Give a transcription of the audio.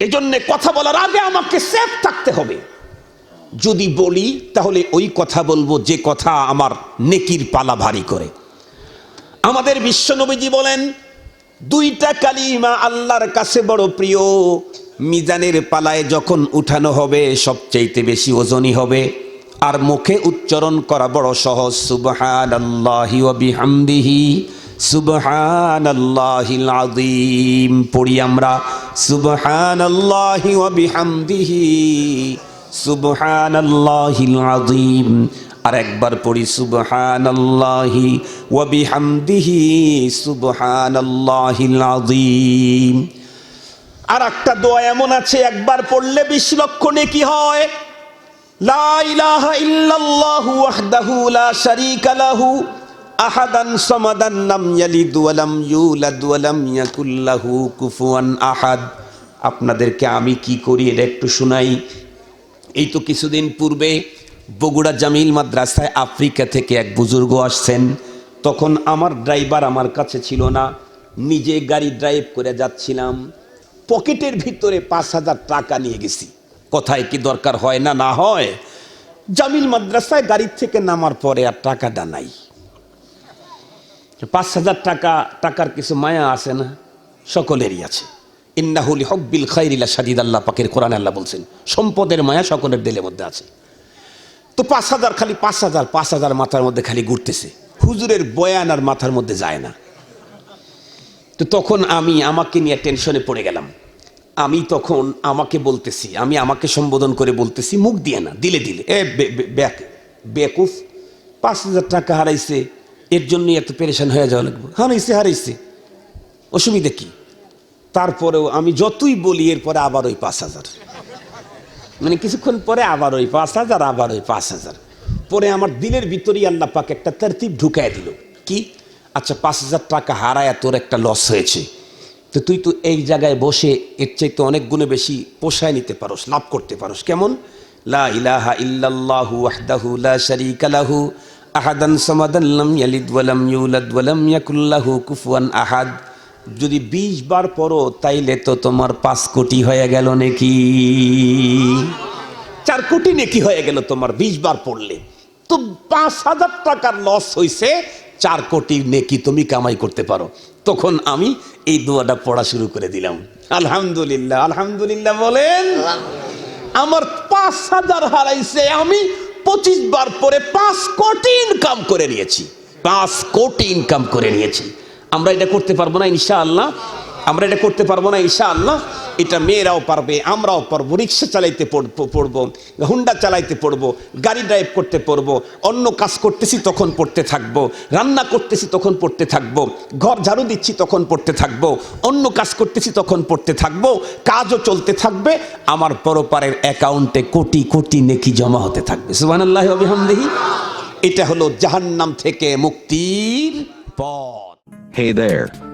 এজন্যে কথা বলার আগে আমাকে সেফ থাকতে হবে। যদি বলি, তাহলে ওই কথা বলব যে কথা আমার নেকির পালা ভারী করে। আমাদের বিশ্বনবীজি বলেন, দুইটা কালিমা আল্লাহর কাছে বড় প্রিয়। মিজানের পালায় যখন উঠানো হবে, সবচাইতে বেশি ওজনই হবে। আর মুখে উচ্চারণ করা বড় সহজ সুবহান আল্লাহি বিহামদিহি সুবহান আল্লাহিল আযীম। পড়ি আমরা সুবহান আল্লাহি বিহামদিহি সুবহান আল্লাহিল আযীম। আর একবার পড়ি সুবহান আল্লাহি ওয়া বিহামদিহি সুবহান আল্লাহিল আযীম। আর একটা দোয়া এমন আছে, একবার পড়লে বিশ লক্ষ নেকি হয়। লা ইলাহা ইল্লাল্লাহু ওয়াহদাহু লা শারীকা লাহু আহাদান সামাদান লাম ইয়ালিদ ওয়া লাম ইউলাদ ওয়া লাম ইয়াকুল কুফুয়ান আহাদ। আপনাদেরকে আমি কি করি এটা একটু শোনাই। এই তো কিছুদিন পূর্বে বগুড়া জামিল মাদ্রাসায় আফ্রিকা থেকে এক বুজুর্গ আসছেন। তখন আমার ড্রাইভার আমার কাছে ছিল না। নিজে গাড়ি ড্রাইভ করে যাচ্ছিলাম। পকেটের ভিতরে পাঁচ হাজার টাকা নিয়ে গেছি। কোথায় কি দরকার হয় না না হয়? জামিল মাদ্রাসায় গাড়ি থেকে নামার পরে আর টাকাটা নাই। পাঁচ হাজার টাকা, টাকার কিছু মায়া আছে না? সকলেরই আছে। ইন্নাহুল হব্বিল খাইরিলা সাদিদ আল্লাহ পাকের কোরআন আল্লাহ বলছেন, সম্পদের মায়া সকলের দিলের মধ্যে আছে। তো পাঁচ হাজার খালি পাঁচ হাজার পাঁচ হাজার মাথার মধ্যে খালি ঘুরতেছে। হুজুরের বয়ান আর মাথার মধ্যে যায় না। তো তখন আমি আমাকে নিয়ে টেনশনে পড়ে গেলাম। আমি তখন আমাকে বলতেছি, আমি আমাকে সম্বোধন করে বলতেছি, মুখ দিয়ে না, দিলে দিলে। এ বে- বে- বেকুফ, পাঁচ হাজার টাকা হারাইছে এর জন্যই এত পেরেশান হয়ে যাওয়া লাগবে। হারাইছে হারাইছে। অসুবিধা কি? তারপরেও আমি যতই বলি, এরপরে আবার ওই পাঁচ হাজার। মানে কিছুক্ষণ পরে আবার ওই পাঁচ হাজার, আবার ওই পাঁচ হাজার। পরে আমার দিলের ভিতরেই আল্লাহ পাক একটা তারতিব ঢুকায় দিল। কি? আচ্ছা পাঁচ হাজার টাকা হারায়, তোর একটা লস হয়েছে। তো তুই তো এই জায়গায় বসে এর চাইতে অনেক গুণে বেশি পোষায় নিতে পারোস, লাভ করতে পারোস। কেমন? লা ইলাহা ইল্লাল্লাহু ওয়াহদাহু লা শারীকা লাহু। আহাদান সামাদান লাম ইয়ালিদ ওয়া লাম ইউলাদ ওয়া লাম ইয়াকুল লাহু কুফুয়ান আহাদ। যদি বিশ বার পড়ো, তাইলে তো তোমার পাঁচ কোটি হয়ে গেল নাকি? চার কোটি নেকি হয়ে গেল তোমার বিশ বার পড়লে। তো পাঁচ হাজার টাকার লস হয়েছে চার কোটি নেকি তুমি কামাই করতে পারো। তখন আমি এই দোয়াটা পড়া শুরু করে দিলাম। আলহামদুলিল্লাহ আলহামদুলিল্লাহ বলেন, আমার পাঁচ হাজার হারাইছে, আমি পঁচিশ বার পরে পাঁচ কোটি ইনকাম করে নিয়েছি। পাঁচ কোটি ইনকাম করে নিয়েছি। আমরা এটা করতে পারব না, ইনশাআল্লাহ। আমরা এটা করতে পারব না, ইনশাআল্লাহ। এটা মেয়েরাও পারবে, আমরাও পারব, রিক্সা চালাইতে পড়ব হুন্ডা চালাইতে পড়ব, গাড়ি ড্রাইভ করতে পড়ব, অন্য কাজ করতেছি তখন পড়তে থাকব, রান্না করতেছি তখন পড়তে থাকব, ঘর ঝাড়ু দিচ্ছি তখন পড়তে থাকব, অন্য কাজ করতেছি তখন পড়তে থাকব, কাজও চলতে থাকবে, আমার পরপারের অ্যাকাউন্টে কোটি কোটি নেকি জমা হতে থাকবে। ওয়া বিহামদিহি। এটা হলো জাহান্নাম থেকে মুক্তির পথ। Hey there.